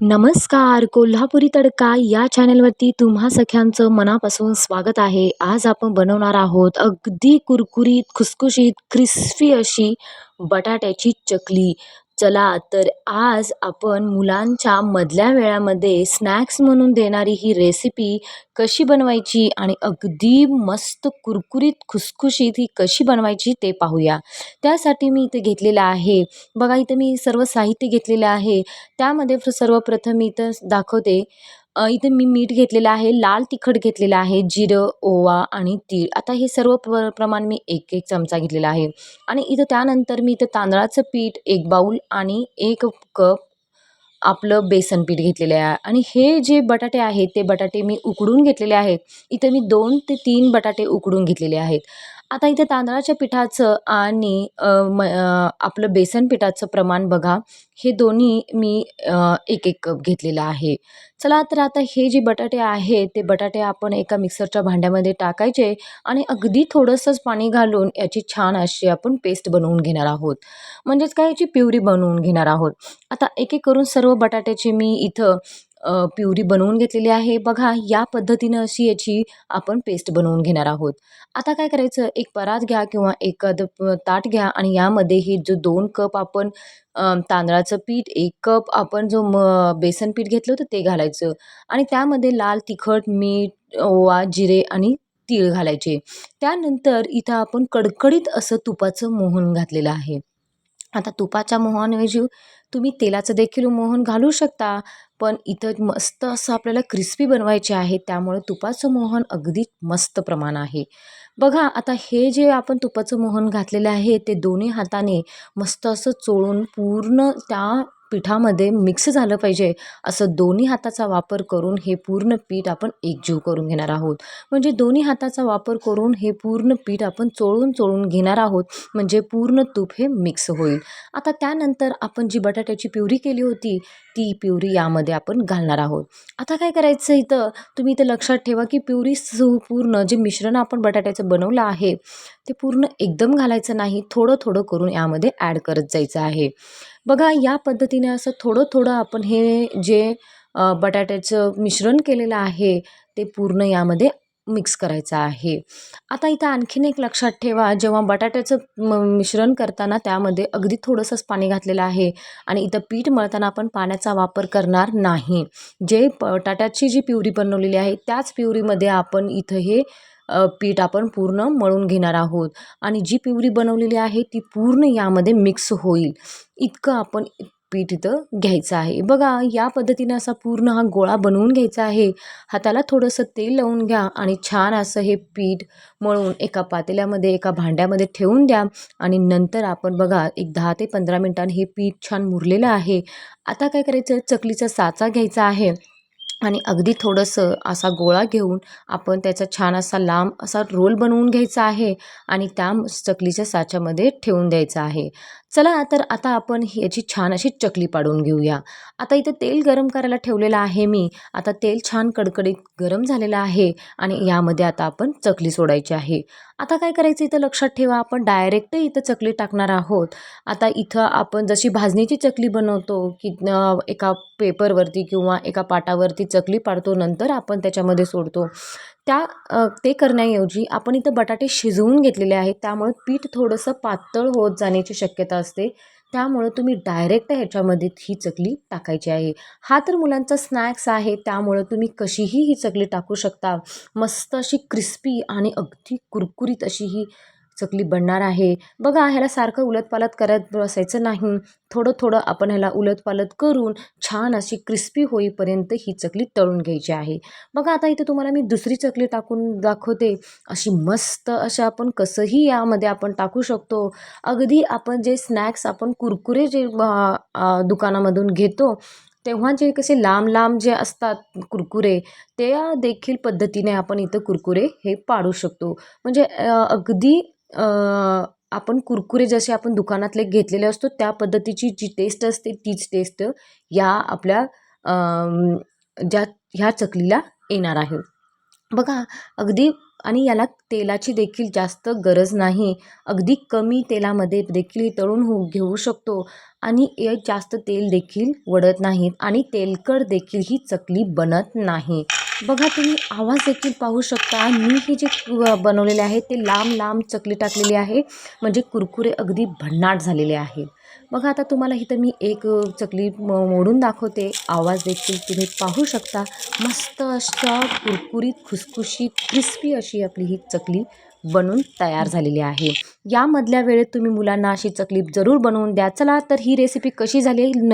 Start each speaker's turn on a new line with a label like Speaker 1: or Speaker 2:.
Speaker 1: नमस्कार कोल्हापुरी तडका या चॅनलवरती तुम्हा सख्यांचं मनापासून स्वागत आहे. आज आपण बनवणार आहोत अगदी कुरकुरीत खुसखुशीत क्रिस्पी अशी बटाट्याची चकली. चला तर आज आपण मुलांच्या मधल्या वेळामध्ये स्नॅक्स म्हणून देणारी ही रेसिपी कशी बनवायची आणि अगदी मस्त कुरकुरीत खुसखुशीत ही कशी बनवायची ते पाहूया. त्यासाठी मी इथे घेतलेलं आहे. बघा इथे मी सर्व साहित्य घेतलेलं आहे. त्यामध्ये सर्वप्रथम मी इथं दाखवते. इथं मी मीठ घेतलेलं आहे लाल तिखट घेतलेलं आहे जिरं ओवा आणि तीळ. आता हे सर्व प्र प्रमाण मी एक एक चमचा घेतलेला आहे. आणि इथं त्यानंतर मी इथं तांदळाचं पीठ एक बाऊल आणि एक कप आपलं बेसन पीठ घेतलेलं आहे. आणि हे जे बटाटे आहेत ते बटाटे मी उकडून घेतलेले आहेत. इथं मी दोन ते तीन बटाटे उकडून घेतलेले आहेत. आता इथे तांदळाच्या पिठाचं आणि म आपलं बेसन पिठाचं प्रमाण बघा. हे दोन्ही मी एक एक कप घेतलेलं आहे. चला तर आता हे जे बटाटे आहेत ते बटाटे आपण एका मिक्सरच्या भांड्यामध्ये टाकायचे आणि अगदी थोडंसंच पाणी घालून याची छान अशी आपण पेस्ट बनवून घेणार आहोत. म्हणजेच काय? याची प्युरी बनवून घेणार आहोत. आता एक एक करून सर्व बटाट्याची मी इथं प्युरी बनवून घेतलेली आहे. बघा या पद्धतीनं अशी याची आपण पेस्ट बनवून घेणार आहोत. आता काय करायचं? एक परात घ्या किंवा एखादं ताट घ्या आणि यामध्ये हे जो दोन कप आपण तांदळाचं पीठ एक कप आपण जो म बेसन पीठ घेतलं होतं ते घालायचं. आणि त्यामध्ये लाल तिखट मीठ ओवा जिरे आणि तीळ घालायचे. त्यानंतर इथं आपण कडकडीत असं तुपाचं मोहन घातलेलं आहे. आता तुपाच्या मोहनऐवजी तुम्ही तेलाचं देखील मोहन घालू शकता पण इथं मस्त असं आपल्याला क्रिस्पी बनवायचे आहे त्यामुळे तुपाचं मोहन अगदी मस्त प्रमाण आहे. बघा आता हे जे आपण तुपाचं मोहन घातलेलं आहे ते दोन्ही हाताने मस्त असं चोळून पूर्ण त्या पिठामध्ये मिक्स झालं पाहिजे असं दोन्ही हाताचा वापर करून हे पूर्ण पीठ आपण एकजीव करून घेणार आहोत. म्हणजे दोन्ही हाताचा वापर करून हे पूर्ण पीठ आपण चोळून चोळून घेणार आहोत म्हणजे पूर्ण तूप हे मिक्स होईल. आता त्यानंतर आपण जी बटाट्याची प्युरी केली होती ती प्युरी यामध्ये आपण घालणार आहोत. आता काय करायचं इथं? तुम्ही इथं लक्षात ठेवा की प्युरी सु पूर्ण जे मिश्रण आपण बटाट्याचं बनवलं आहे ते पूर्ण एकदम घालायचं नाही थोडं थोडं करून यामध्ये ॲड करत जायचं आहे. बघा या पद्धतीने असं थोडं थोडं आपण हे जे बटाट्याचं मिश्रण केलेलं आहे ते पूर्ण यामध्ये मिक्स करायचं आहे. आता इथं आणखीन एक लक्षात ठेवा जेव्हा बटाट्याचं म मिश्रण करताना त्यामध्ये अगदी थोडंसंच पाणी घातलेलं आहे आणि इथं पीठ मळताना आपण पाण्याचा वापर करणार नाही. जे बटाट्याची जी प्युरी बनवलेली आहे त्याच प्युरीमध्ये आपण इथं हे पीठ आपण पूर्ण मळून घेणार आहोत. आणि जी पिवरी बनवलेली आहे ती पूर्ण यामध्ये मिक्स होईल. इतकं आपण पीठ इथं घ्यायचं आहे. बघा या पद्धतीने असा पूर्ण हा गोळा बनवून घ्यायचा आहे. हाताला थोडंसं तेल लावून घ्या आणि छान असं हे पीठ मळून एका पातेल्यामध्ये एका भांड्यामध्ये ठेवून द्या. आणि नंतर आपण बघा एक दहा ते पंधरा मिनटांनी हे पीठ छान मुरलेलं आहे. आता काय करायचं? चकलीचा साचा घ्यायचा आहे. आणि अगदी थोडंसं असा गोळा घेऊन आपण त्याचा छान असा लांब असा रोल बनवून घ्यायचा आहे आणि त्या चकलीच्या साच्यामध्ये ठेवून द्यायचा आहे. चला तर आता आपण याची छान अशी चकली पाडून घेऊया. आता इथं तेल गरम करायला ठेवलेलं आहे मी. आता तेल छान कडकडीत गरम झालेलं आहे आणि यामध्ये आता आपण चकली सोडायची आहे. आता काय करायचं इथं लक्षात ठेवा आपण डायरेक्ट इथं चकली टाकणार आहोत. आता इथं आपण जशी भाजणीची चकली बनवतो की एका पेपरवरती किंवा एका पाटावरती चकली पाडतो नंतर आपण त्याच्यामध्ये सोडतो. त्या ते करण्याऐवजी आपण इथं बटाटे शिजवून घेतलेले आहेत. त्यामुळे पीठ थोडंसं पातळ होत जाण्याची शक्यता असते. त्यामुळं तुम्ही डायरेक्ट ह्याच्यामध्ये ही चकली टाकायची आहे. हा तर मुलांचा स्नॅक्स आहे. त्यामुळं तुम्ही कशीही ही चकली टाकू शकता. मस्त अशी क्रिस्पी आणि अगदी कुरकुरीत अशी ही चकली बनणार आहे. बघा ह्याला सारखं उलटपालट करत बसायचं नाही. थोडं थोडं आपण ह्याला उलटपालट करून छान अशी क्रिस्पी होईपर्यंत ही चकली तळून घ्यायची आहे. बघा आता इथे तुम्हाला मी दुसरी चकली टाकून दाखवते. अशी मस्त अशा आपण कसंही यामध्ये आपण टाकू शकतो. अगदी आपण जे स्नॅक्स आपण कुरकुरे जे दुकानामधून घेतो तेव्हा जे कसे लांब लांब जे असतात कुरकुरे त्या देखील पद्धतीने आपण इथं कुरकुरे हे पाडू शकतो. म्हणजे अगदी आपण कुरकुरे जसे आपण दुकानातले घेतलेले असतो त्या पद्धतीची जी टेस्ट असते तीच टेस्ट या आपल्या ज्या ह्या चकलीला येणार आहे. बघा अगदी आणि याला तेलाची देखील जास्त गरज नाही. अगदी कमी तेलामध्ये देखील हे तळून होऊ घेऊ शकतो. आणि हे जास्त तेल देखील वडत नाहीत आणि तेलकट देखील ही चकली बनत नाही. बघा तुम्ही आवाज देखील पाहू शकता. मी हे जे व- बनवलेले आहे ते लांब लांब चकली टाकलेली आहे. म्हणजे कुरकुरे अगदी भन्नाट झालेले आहेत. बघा आता तुम्हाला इथं मी एक चकली मोडून दाखवते. आवाज देखील तुम्ही पाहू शकता. मस्त अशा कुरकुरीत खुसखुशीत क्रिस्पी अशी आपली ही चकली बनून तयार झालेली आहे. यामधल्या वेळेत तुम्ही मुलांना अशी चकली जरूर बनवून द्या. चला तर ही रेसिपी कशी झाली न